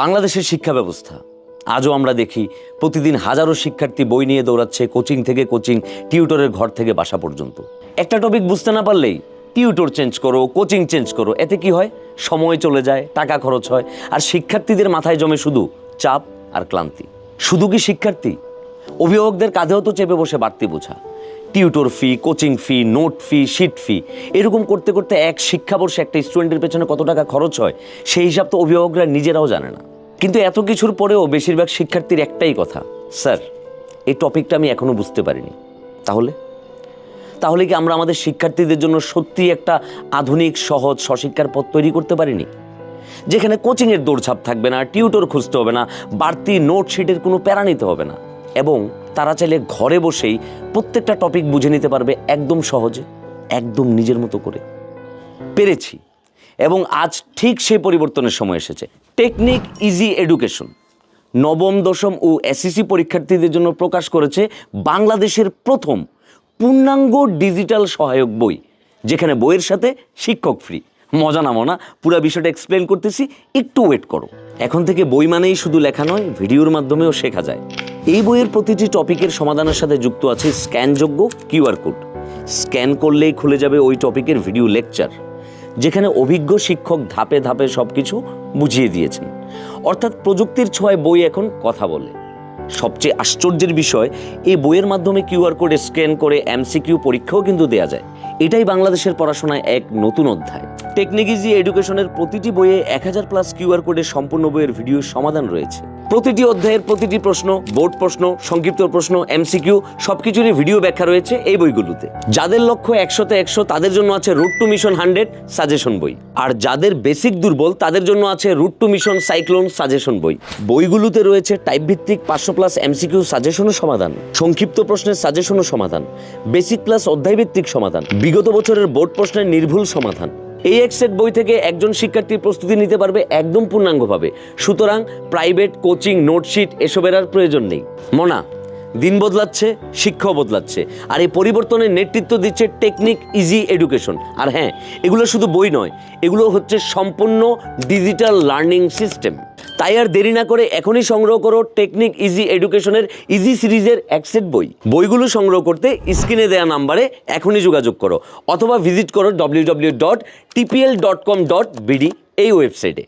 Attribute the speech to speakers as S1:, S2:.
S1: বাংলাদেশের শিক্ষা ব্যবস্থা আজও আমরা দেখি প্রতিদিন হাজারো শিক্ষার্থী বই নিয়ে দৌড়াচ্ছে কোচিং থেকে কোচিং, টিউটরের ঘর থেকে বাসা পর্যন্ত। একটা টপিক বুঝতে না পারলেই টিউটর চেঞ্জ করো, কোচিং চেঞ্জ করো, এতে কি হয়? সময় চলে যায়, টাকা খরচ হয়, আর শিক্ষার্থীদের মাথায় জমে শুধু চাপ আর ক্লান্তি। শুধু কি শিক্ষার্থী? অভিভাবকদের কাঁধেও তো চেপে বসে বাড়তি বোঝা। Tutor fee, coaching fee, note fee, sheet fee. এরকম করতে করতে এক শিক্ষাবর্ষে একটা স্টুডেন্টের পেছনে কত টাকা খরচ হয়, সেই হিসাব তো অভিভাবকরা নিজেরাও জানে না। কিন্তু এত কিছুর পরেও বেশিরভাগ শিক্ষার্থীর একটাই কথা, স্যার, এই টপিকটা আমি এখনও বুঝতে পারিনি। তাহলে? তাহলে কি আমরা আমাদের শিক্ষার্থীদের জন্য সত্যি একটা আধুনিক, সহজ, স্বশিক্ষার পথ তৈরি করতে পারিনি? যেখানে কোচিংয়ের দৌড়ছাপ থাকবে না, টিউটর খুঁজতে হবে না, বাড়তি নোট শিটের কোনো প্যারা নিতে হবে না। এবং তারা চাইলে ঘরে বসেই প্রত্যেকটা টপিক বুঝে নিতে পারবে একদম সহজে, একদম নিজের মতো করে। পেরেছি। এবং আজ ঠিক সেই পরিবর্তনের সময় এসেছে। Technique easy education. নবম, দশম ও এসএসসি পরীক্ষার্থীদের জন্য প্রকাশ করেছে বাংলাদেশের প্রথম পূর্ণাঙ্গ ডিজিটাল সহায়ক বই, যেখানে বইয়ের সাথে শিক্ষক ফ্রি। মজা নামো না, পুরো বিষয়টা এক্সপ্লেন করতেছি, একটু ওয়েট করো। এখন থেকে বই মানেই শুধু লেখা নয়, ভিডিওর মাধ্যমেও শেখা যায়। এই বইয়ের প্রতিটি টপিকের সমাধানের সাথে যুক্ত আছে স্ক্যানযোগ্য কিউআর কোড। স্ক্যান করলেই খুলে যাবে ওই টপিকের ভিডিও লেকচার, যেখানে অভিজ্ঞ শিক্ষক ধাপে ধাপে সব কিছু বুঝিয়ে দিয়েছেন। অর্থাৎ প্রযুক্তির ছোঁয়ায় বই এখন কথা বলে। সবচেয়ে আশ্চর্যের বিষয়, এই বইয়ের মাধ্যমে কিউআর কোড স্ক্যান করে এমসিকিউ পরীক্ষাও কিন্তু দেওয়া যায়। এটাই বাংলাদেশের পড়াশোনায় এক নতুন অধ্যায়। টেকনিকিজি এডুকেশনের প্রতিটি বইয়ে এক হাজার প্লাস কিউআর কোডের সম্পূর্ণ বইয়ের ভিডিও সমাধান রয়েছে। প্রতিটি অধ্যায়ের প্রতিটি প্রশ্ন, বোর্ড প্রশ্ন, সংক্ষিপ্ত প্রশ্ন এমসিকিউ সবকিছুরই ভিডিও ব্যাখ্যা রয়েছে এই বইগুলোতে। যাদের লক্ষ্য একশোতে একশো, তাদের জন্য আছে route to mission hundred suggestion বই। আর যাদের বেসিক দুর্বল, তাদের জন্য আছে route to mission cyclone suggestion বই। বইগুলোতে রয়েছে টাইপ ভিত্তিক পাঁচশো প্লাস এমসিকিউ সাজেশনও সমাধান, সংক্ষিপ্ত প্রশ্নের সাজেশনও সমাধান বেসিক প্লাস অধ্যায় ভিত্তিক সমাধান, বিগত বছরের বোর্ড প্রশ্নের নির্ভুল সমাধান এই এক সেট বই থেকে একজন শিক্ষার্থীর প্রস্তুতি নিতে পারবে একদম পূর্ণাঙ্গভাবে। সুতরাং প্রাইভেট, কোচিং, নোটশিট এসবের আর প্রয়োজন নেই। মনা, দিন বদলাচ্ছে, শিক্ষাও বদলাচ্ছে, আর এই পরিবর্তনের নেতৃত্ব দিচ্ছে টেকনিক ইজি এডুকেশন। আর হ্যাঁ এগুলো শুধু বই নয়, এগুলো হচ্ছে সম্পূর্ণ ডিজিটাল লার্নিং সিস্টেম। তাই আর দেরি না করে এখনই সংগ্রহ করো টেকনিক ইজি এডুকেশনের ইজি সিরিজের এক সেট বই। বইগুলো সংগ্রহ করতে স্ক্রিনে দেওয়া নাম্বারে এখনই যোগাযোগ করো, অথবা ভিজিট করো W dot TPL dot com dot BD এই ওয়েবসাইটে।